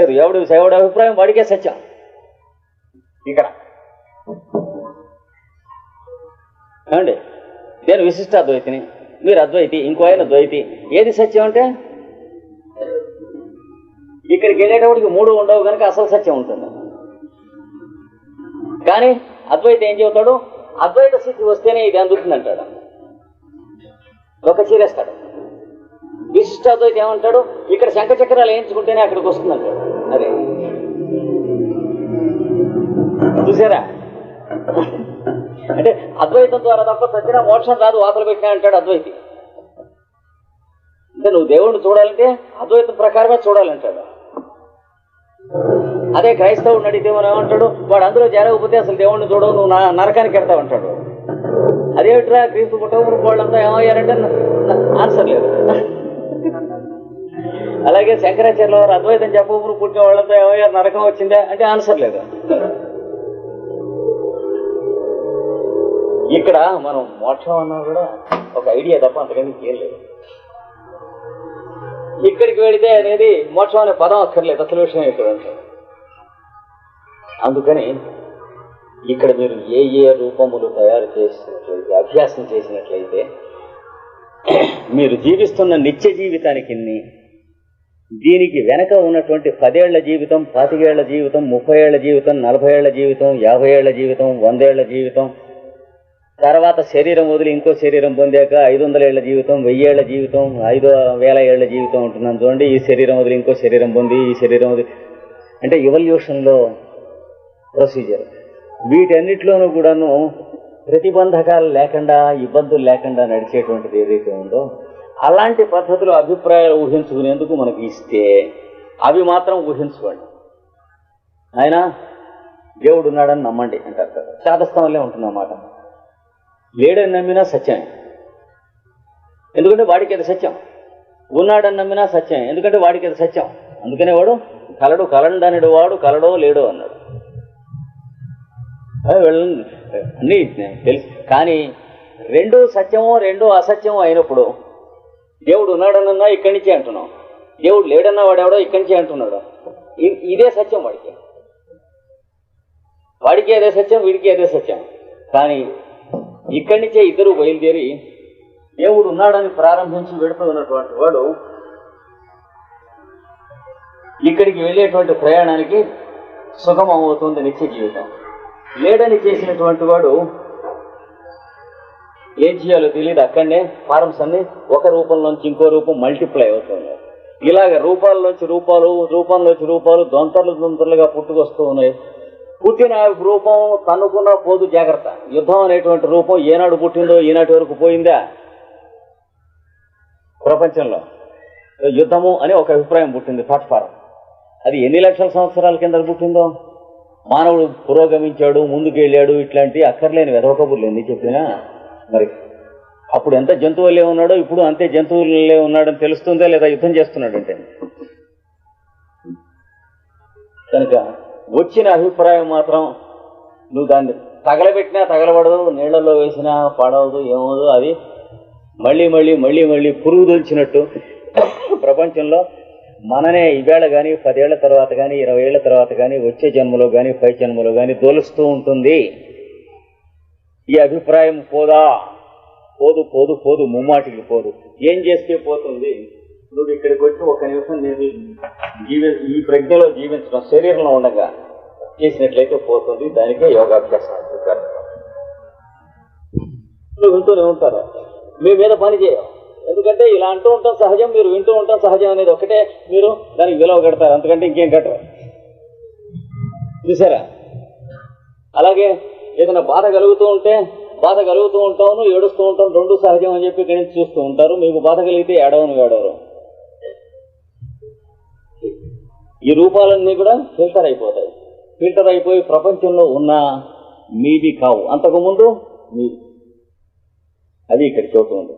ఎవడు ఎవడి అభిప్రాయం? వాడికే సత్యం. ఇక్కడ. ఏమండి? నేను విశిష్ట అద్వైతిని మీరు అద్వైతి ఇంకో ఆయన ద్వైతి. ఏది సత్యం అంటే? ఇక్కడికి వెళ్ళేటప్పటికి మూడు ఉండవు కనుక అసలు సత్యం ఉంటుంది. కానీ అద్వైత ఏం చెబుతాడు? అద్వైత స్థితి వస్తేనే ఇది అందుతుంది అంటాడు. ఒక చీరేస్తాడు. విశిష్ట అద్వైత ఏమంటాడు? ఇక్కడ శంఖ చక్రాలు వేయించుకుంటేనే అక్కడికి వస్తుంది అంటాడు. అది చూసారా? అంటే అద్వైతం ద్వారా తప్ప సత్యన మోక్షం రాదు వాతలు పెట్టినా అంటాడు అద్వైతి. అంటే నువ్వు దేవుణ్ణి చూడాలంటే అద్వైతం ప్రకారమే చూడాలంటాడు. అదే క్రైస్తవుడిని అడిగితే మనం ఏమంటాడు? వాడు అందులో జరగకపోతే అసలు దేవుణ్ణి చూడవు నువ్వు నా- నరకానికి వెళ్తావు అంటాడు. అదేమిట్రా క్రీస్తు పుట్టకముడు వాళ్ళంతా ఏమయ్యారంటే ఆన్సర్ లేదు. అలాగే శంకరాచార్య వారు అద్వైతం చెప్పబురు పుట్టిన వాళ్ళతో ఏమయ్యారు నరకం వచ్చిందా అంటే ఆన్సర్ లేదు. ఇక్కడ మనం మోక్షం అన్నా కూడా ఒక ఐడియా తప్ప అంతకంటే ఏం లేదు. ఇక్కడికి వెళితే అనేది మోక్షం అనే పదం అక్కర్లేదు అసలు విషయం ఇక్కడ ఉంటుంది అందుకని ఇక్కడ మీరు ఏ ఏ రూపములు తయారు చేసినట్లయితే అభ్యాసం చేసినట్లయితే మీరు జీవిస్తున్న నిత్య జీవితానికి దీనికి వెనక ఉన్నటువంటి పదేళ్ళ జీవితం పాతికేళ్ళ జీవితం ముప్పై ఏళ్ళ జీవితం నలభై ఏళ్ళ జీవితం యాభై ఏళ్ళ జీవితం వందేళ్ళ జీవితం తర్వాత శరీరం వదిలి ఇంకో శరీరం పొందాక ఐదు వందల ఏళ్ళ జీవితం వెయ్యేళ్ళ జీవితం ఐదు వేల ఏళ్ళ జీవితం ఉంటుందని చూడండి. ఈ శరీరం వదిలి ఇంకో శరీరం పొంది ఈ శరీరం వదిలి అంటే ఇవల్యూషన్లో ప్రొసీజర్ వీటన్నిటిలోనూ కూడాను ప్రతిబంధకాలు లేకుండా ఇబ్బందులు లేకుండా నడిచేటువంటిది ఏదైతే ఉందో అలాంటి పద్ధతులు అభిప్రాయాలు ఊహించుకునేందుకు మనకి ఇస్తే అవి మాత్రం ఊహించుకోండి. ఆయన దేవుడు ఉన్నాడని నమ్మండి అంటారు కదా. శాతస్థానంలో ఉంటుందన్నమాట లేడని నమ్మినా సత్యమే ఎందుకంటే వాడికి అది సత్యం. ఉన్నాడని నమ్మినా సత్యం. ఎందుకంటే వాడికి అది సత్యం. అందుకనే వాడు కలడు కలండనడు వాడు కలడో లేడో అన్నాడు. అదే అన్నీ తెలుసు. కానీ రెండు సత్యమో రెండో అసత్యమో అయినప్పుడు దేవుడు ఉన్నాడనన్నా ఇక్కడి నుంచే అంటున్నాం. దేవుడు లేడన్నా వాడెవడో ఇక్కడి నుంచే అంటున్నాడు. ఇదే సత్యం వాడికి. వాడికి అదే సత్యం వీడికి అదే సత్యం. కానీ ఇక్కడి నుంచే ఇద్దరు బయలుదేరి దేవుడు ఉన్నాడని ప్రారంభించి వెడుతూ వాడు ఇక్కడికి వెళ్ళేటువంటి ప్రయాణానికి సుగమం అవుతుంది నిత్య జీవితం. లేడని చేసినటువంటి వాడు ఏం చేయాలో తెలియదు అక్కడనే ఫారమ్స్ అన్ని ఒక రూపంలోంచి ఇంకో రూపం మల్టిప్లై అవుతున్నాయి ఇలాగ రూపాల్లోంచి రూపాలు రూపంలోంచి రూపాలు దొంతర్లు దొంతర్లుగా పుట్టుకొస్తూ ఉన్నాయి. పుట్టిన రూపం తన్నుకున్న పోదు జాగ్రత్త. యుద్ధం అనేటువంటి రూపం ఏనాడు పుట్టిందో ఈనాటి వరకు పోయిందా? ప్రపంచంలో. యుద్ధము అని ఒక అభిప్రాయం పుట్టింది ప్లాట్ఫారం అది ఎన్ని లక్షల సంవత్సరాల కింద పుట్టిందో? మానవుడు పురోగమించాడు ముందుకు వెళ్ళాడు ఇట్లాంటి అక్కర్లేని వెదవకబుర్లు ఎన్ని చెప్పినా మరి. అప్పుడు ఎంత జంతువులే ఉన్నాడో ఇప్పుడు అంతే జంతువులే ఉన్నాడని తెలుస్తుందా లేదా యుద్ధం చేస్తున్నాడంటే? కనుక వచ్చిన అభిప్రాయం మాత్రం నువ్వు దాన్ని తగలబెట్టినా తగలబడదు నీళ్ళలో వేసినా పడవదు ఏమవదు అది మళ్ళీ మళ్ళీ మళ్ళీ మళ్ళీ పురుగు దొలిచినట్టు ప్రపంచంలో మననే ఈవేళ కానీ పదేళ్ళ తర్వాత కానీ ఇరవై ఏళ్ళ తర్వాత కానీ వచ్చే జన్మలో కానీ పై జన్మలో కానీ దోలుస్తూ ఉంటుంది. ఈ అభిప్రాయం పోదా? పోదు పోదు పోదు ముమ్మాటికి పోదు. ఏం చేస్తే పోతుంది? నువ్వు ఇక్కడికి వచ్చి ఒక నిమిషం నేను జీవి ఈ ప్రజ్ఞలో జీవించడం శరీరంలో ఉండగా చేసినట్లయితే పోతుంది. దానికే యోగాభ్యాసం నువ్వు వింటూనే ఉంటారు. మీ మీద పని చేయం. ఎందుకంటే ఇలా అంటూ ఉంటాం సహజం మీరు వింటూ ఉంటాం సహజం అనేది ఒకటే. మీరు దానికి విలువ కడతారు. అంతకంటే ఇంకేం కట్టరు. చూసారా? అలాగే ఏదైనా బాధ కలుగుతూ ఉంటే బాధ కలుగుతూ ఉంటాను ఏడుస్తూ ఉంటాను రెండు సహజం అని చెప్పి ఇక్కడి నుంచి చూస్తూ ఉంటారు. మీకు బాధ కలిగితే ఏడవను ఏడవరు. ఈ రూపాలన్నీ కూడా ఫిల్టర్ అయిపోతాయి. ఫిల్టర్ అయిపోయి ప్రపంచంలో ఉన్న మీవి కావు. అంతకుముందు మీ అది ఇక్కడ చోటు ఉంది.